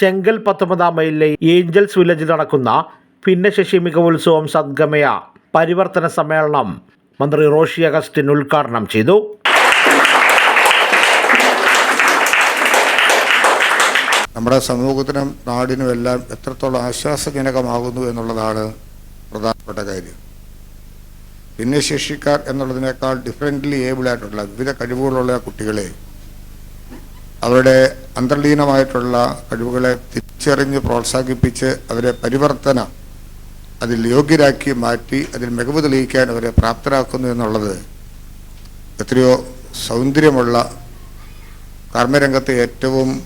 ചെങ്കൽ പത്തൊമ്പതാം മൈലിലെ ഏഞ്ചൽസ് വില്ലേജിൽ നടക്കുന്ന ഭിന്നശേഷി മികവുത്സവം സദ്ഗമയ പരിവർത്തന സമ്മേളനം മന്ത്രി റോഷി അഗസ്റ്റിൻ ഉദ്ഘാടനം ചെയ്തു. നമ്മുടെ സമൂഹത്തിനും നാടിനും എല്ലാം എത്രത്തോളം ആശ്വാസജനകമാകുന്നു എന്നുള്ളതാണ് പ്രധാനപ്പെട്ട കാര്യം. ഭിന്നശേഷിക്കാർ എന്നുള്ളതിനേക്കാൾ ഡിഫറന്റ്ലി ഏബിൾ ആയിട്ടുള്ള വിവിധ കഴിവുകളുള്ള കുട്ടികളെ അവരുടെ അന്തർലീനമായിട്ടുള്ള കഴിവുകളെ തിരിച്ചറിഞ്ഞ് പ്രോത്സാഹിപ്പിച്ച് അവരെ പരിവർത്തനം അതിൽ യോഗ്യരാക്കി മാറ്റി അതിൽ മികവ് തെളിയിക്കാൻ അവരെ പ്രാപ്തരാക്കുന്നു എന്നുള്ളത് എത്രയോ സൗന്ദര്യമുള്ള കർമ്മരംഗത്തെ ഏറ്റവും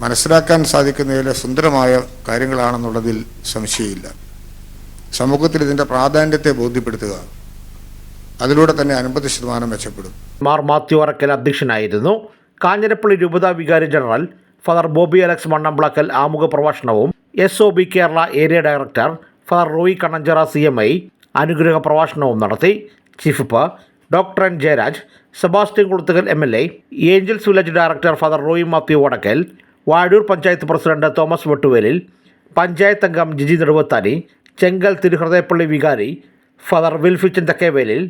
മനസ്സിലാക്കാൻ സാധിക്കുന്നതിലെ സുന്ദരമായ കാര്യങ്ങളാണെന്നുള്ളതിൽ സംശയമില്ല. സമൂഹത്തിൽ ഇതിന്റെ പ്രാധാന്യത്തെ ബോധ്യപ്പെടുത്തുക. അതിലൂടെ തന്നെ അൻപത് ശതമാനം മെച്ചപ്പെടും. മാർ മാത്യു അറക്കൽ അധ്യക്ഷനായിരുന്നു. കാഞ്ഞിരപ്പള്ളി രൂപത വികാരി general father Bobby Alex Mannampalakkal ആമുഖ പ്രഭാഷണവും S O B Kerala area director father Roy Kannanchira C M I അനുഗ്രഹ പ്രഭാഷണവും നടത്തി. Chief whip doctor N Jayaraj Sebastian Kuluthukal M L A Angels village director father Roy Mathew Vadakkal Vazhoor panchayat president Thomas Vettuvelil panchayat അംഗം ജിജി നെടുവത്താനി ചെങ്കൽ തിരുഹൃദയപ്പള്ളി വികാരി father Vilfichan Thekkevelil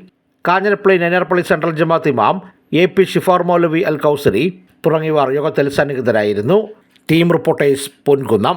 Kanjirappally Nainarpally central ജമാഅത്ത് ഇമാം A P Shifar മൗലവി അൽ കൗസരി തുടങ്ങിയവർ യോഗത്തിൽ സന്നിഹിതരായിരുന്നു. Team reporters Ponkunnam.